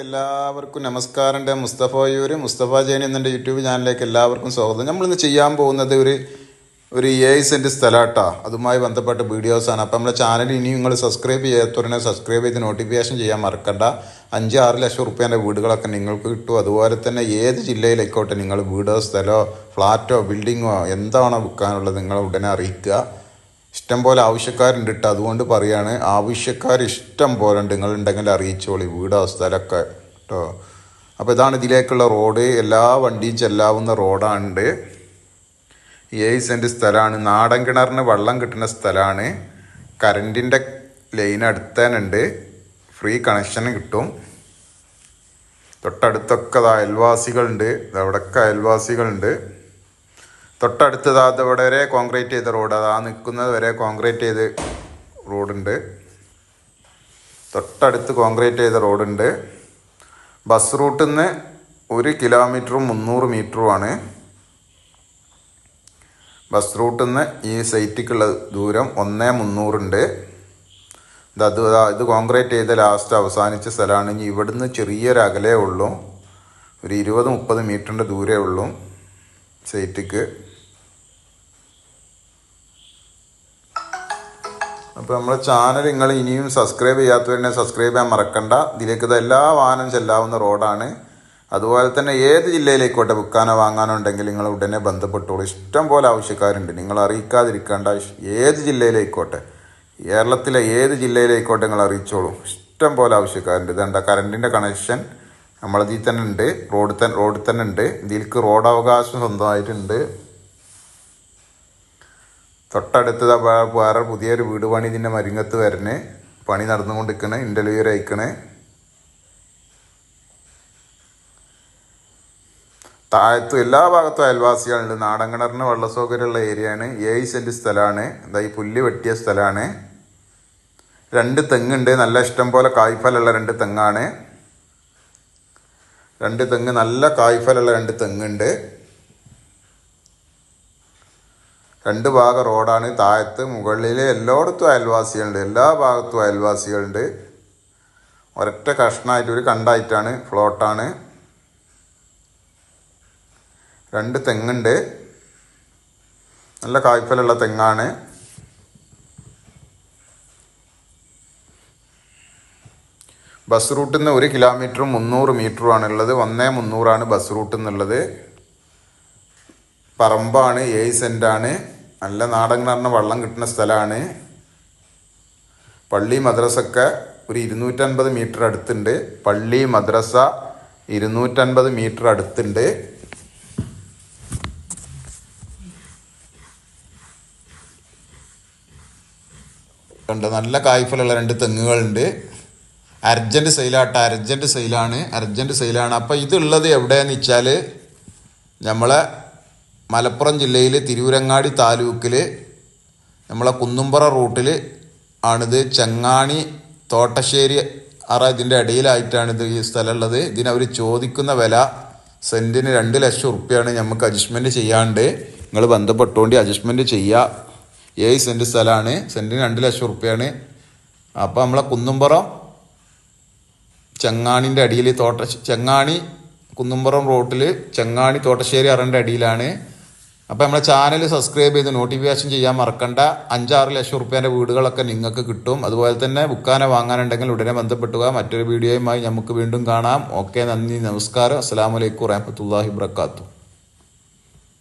എല്ലാവർക്കും നമസ്കാരം എന്റെ മുസ്തഫ യൂര് മുസ്തഫ ജൈൻ എന്നെ യൂട്യൂബ് ചാനലിലേക്ക് എല്ലാവർക്കും സ്വാഗതം. നമ്മളിന്ന് ചെയ്യാൻ പോകുന്നത് ഒരു ഒരു ഏഴ് സെന്റ് സ്ഥലമാട്ടോ അതുമായി ബന്ധപ്പെട്ട വീഡിയോസാണ് അപ്പോൾ നമ്മുടെ ചാനൽ ഇനി നിങ്ങൾ സബ്സ്ക്രൈബ് ചെയ്യാത്തവരനെ സബ്സ്ക്രൈബ് ചെയ്ത് നോട്ടിഫിക്കേഷൻ ചെയ്യാൻ മറക്കണ്ട. അഞ്ച് ആറ് ലക്ഷം റുപ്യേന്റെ വീടുകളൊക്കെ നിങ്ങൾക്ക് കിട്ടും. അതുപോലെ തന്നെ ഏത് ജില്ലയിലേക്കോട്ടെ നിങ്ങൾ വീടോ സ്ഥലമോ ഫ്ലാറ്റോ ബിൽഡിങ്ങോ എന്താണോ വിൽക്കാനുള്ളത് നിങ്ങൾ ഉടനെ അറിയിക്കുക. ഇഷ്ടം പോലെ ആവശ്യക്കാരുണ്ട് കേട്ടോ അതുകൊണ്ട് പറയാണ് ആവശ്യക്കാർ ഇഷ്ടം പോലെ ഉണ്ട്. നിങ്ങൾ ഉണ്ടെങ്കിൽ അറിയിച്ചോളി. വീടോ സ്ഥലമൊക്കെ കേട്ടോ അപ്പോൾ ഇതാണ് ഇതിലേക്കുള്ള റോഡ്. എല്ലാ വണ്ടിയും ചെല്ലാവുന്ന റോഡാണ് ഏഴ് സെന്റ് സ്ഥലമാണ് നാടൻ കിണറിന് വെള്ളം കിട്ടുന്ന സ്ഥലമാണ് കറണ്ടിന്റെ ലൈൻ അടുത്തനുണ്ട് ഫ്രീ കണക്ഷൻ കിട്ടും. തൊട്ടടുത്തൊക്കെ അയൽവാസികളുണ്ട്. അവിടെയൊക്കെ അയൽവാസികളുണ്ട്. തൊട്ടടുത്തത് അത് ഇവിടെ വരെ കോൺക്രീറ്റ് ചെയ്ത റോഡ് അത് നിൽക്കുന്നത് വരെ കോൺക്രീറ്റ് ചെയ്ത് റോഡുണ്ട്. തൊട്ടടുത്ത് കോൺക്രീറ്റ് ചെയ്ത റോഡുണ്ട്. ബസ് റൂട്ടിൽ നിന്ന് ഒരു കിലോമീറ്ററും മുന്നൂറ് മീറ്ററുമാണ്. ബസ് റൂട്ടിൽ നിന്ന് ഈ സൈറ്റിക്കുള്ള ദൂരം ഒന്നേ മുന്നൂറുണ്ട്. ഇത് അത് ഇത് കോൺക്രീറ്റ് ചെയ്ത ലാസ്റ്റ് അവസാനിച്ച സ്ഥലമാണ്. ഇനി ഇവിടുന്ന് ചെറിയൊരു അകലേ ഉള്ളൂ. ഒരു ഇരുപത് മുപ്പത് മീറ്ററിന്റെ ദൂരേ ഉള്ളൂ സൈറ്റിക്ക്. അപ്പോൾ നമ്മുടെ ചാനൽ നിങ്ങൾ ഇനിയും സബ്സ്ക്രൈബ് ചെയ്യാത്തവരെ സബ്സ്ക്രൈബ് ചെയ്യാൻ മറക്കണ്ട. ഇതിലേക്ക് ഇത് എല്ലാ വാഹനം ചെല്ലാവുന്ന റോഡാണ് അതുപോലെ തന്നെ ഏത് ജില്ലയിലേക്കോട്ടെ വിൽക്കാനോ വാങ്ങാനോ ഉണ്ടെങ്കിൽ നിങ്ങൾ ഉടനെ ബന്ധപ്പെട്ടോളൂ. ഇഷ്ടം പോലെ ആവശ്യക്കാരുണ്ട്. നിങ്ങൾ അറിയിക്കാതിരിക്കേണ്ട ഏത് ജില്ലയിലേക്കോട്ടെ കേരളത്തിലെ ഏത് ജില്ലയിലേക്കോട്ടെ നിങ്ങൾ അറിയിച്ചോളൂ. ഇഷ്ടം പോലെ ആവശ്യക്കാരുണ്ട്. ഇതെന്താ കറണ്ടിന്റെ കണക്ഷൻ നമ്മളതിൽ തന്നെ ഉണ്ട്. റോഡിൽ തന്നെ റോഡിൽ തന്നെ ഉണ്ട് ഇതിൽക്ക് റോഡ് അവകാശം സ്വന്തമായിട്ടുണ്ട്. തൊട്ടടുത്തത് വേറെ പുതിയൊരു വീട് പണി ഇതിന്റെ മരിങ്ങത്ത് വരണേ. പണി നടന്നുകൊണ്ടിരിക്കണേ ഇന്റർവ്യൂ അയക്കണേ താഴത്തും എല്ലാ ഭാഗത്തും അയൽവാസികളുണ്ട്. നാടങ്കണറിന് വെള്ള സൗകര്യമുള്ള ഏരിയയാണ്. ഏഴ് സെന്റ് സ്ഥലമാണ്. എന്താ ഈ പുല്ല് വെട്ടിയ സ്ഥലമാണ്. രണ്ട് തെങ്ങുണ്ട്. നല്ല ഇഷ്ടം പോലെ കായ്ഫലുള്ള രണ്ട് തെങ്ങാണ്. രണ്ട് തെങ്ങ് നല്ല കായ്ഫലുള്ള രണ്ട് തെങ്ങുണ്ട്. രണ്ട് ഭാഗം റോഡാണ്. താഴത്ത് മുകളിൽ എല്ലായിടത്തും അയൽവാസികളുണ്ട്. എല്ലാ ഭാഗത്തും അയൽവാസികളുണ്ട്. ഒരൊറ്റ കഷ്ണമായിട്ട് ഒരു കണ്ടായിട്ടാണ്. ഫ്ലോട്ടാണ്. രണ്ട് തെങ്ങുണ്ട്. നല്ല കായ്ഫലുള്ള തെങ്ങാണ്. ബസ് റൂട്ടിൽ നിന്ന് ഒരു കിലോമീറ്ററും മുന്നൂറ് മീറ്ററുമാണ് ഉള്ളത് ഒന്നേ മുന്നൂറാണ് ബസ് റൂട്ടിൽ നിന്നുള്ളത് പറമ്പാണ് ഏഴ് സെന്റാണ് നല്ല നാടൻ കിണറിന് വെള്ളം കിട്ടുന്ന സ്ഥലമാണ്. പള്ളി മദ്രസൊക്കെ ഒരു ഇരുന്നൂറ്റൻപത് മീറ്റർ അടുത്തുണ്ട്. പള്ളി മദ്രസ ഇരുന്നൂറ്റൻപത് മീറ്റർ അടുത്തുണ്ട്. നല്ല കായ്ഫലുള്ള രണ്ട് തെങ്ങുകളുണ്ട്. അർജന്റ് സെയിലാട്ട അർജന്റ് സെയിലാണ് അർജന്റ് സെയിലാണ് അപ്പോൾ ഇതുള്ളത് എവിടെയെന്ന് വെച്ചാൽ നമ്മളെ മലപ്പുറം ജില്ലയിലെ തിരൂരങ്ങാടി താലൂക്കിൽ നമ്മളെ കുന്നുംപുറ റൂട്ടിൽ ആണിത് ചങ്ങാണി തോട്ടശ്ശേരി അറ ഇതിന്റെ ഇടയിലായിട്ടാണ് ഇത് ഈ സ്ഥലമുള്ളത്. ഇതിനവർ ചോദിക്കുന്ന വില സെന്റിന് രണ്ട് ലക്ഷം ഉറുപ്പ്യാണ് നമുക്ക് അഡ്ജസ്റ്റ്മെന്റ് ചെയ്യാണ്ട്. നിങ്ങൾ ബന്ധപ്പെട്ടുകൊണ്ട് അഡ്ജസ്റ്റ്മെന്റ് ചെയ്യുക ഏഴ് സെന്റ് സ്ഥലമാണ് സെന്റിന് രണ്ട് ലക്ഷം ഉറുപ്പ്യാണ്. അപ്പോൾ നമ്മളെ കുന്നുംപുറം ചങ്ങാണിന്റെ അടിയിൽ തോട്ട ചങ്ങാണി കുന്നുംപുറം റോട്ടിൽ ചങ്ങാണി തോട്ടശ്ശേരി അറന്റെ അടിയിലാണ്. അപ്പോൾ നമ്മുടെ ചാനൽ സബ്സ്ക്രൈബ് ചെയ്ത് നോട്ടിഫിക്കേഷൻ ചെയ്യാൻ മറക്കണ്ട. അഞ്ചാറ് ലക്ഷം റുപ്യേന്റെ വീടുകളൊക്കെ നിങ്ങൾക്ക് കിട്ടും. അതുപോലെ തന്നെ ബുക്കാനെ വാങ്ങാനുണ്ടെങ്കിൽ ഉടനെ ബന്ധപ്പെട്ടുക. മറ്റൊരു വീഡിയോയുമായി നമുക്ക് വീണ്ടും കാണാം. ഓക്കെ നന്ദി നമസ്കാരം. അസ്സാം വലൈക്കും വറഹമത്തല്ലാഹി വർക്കാത്തു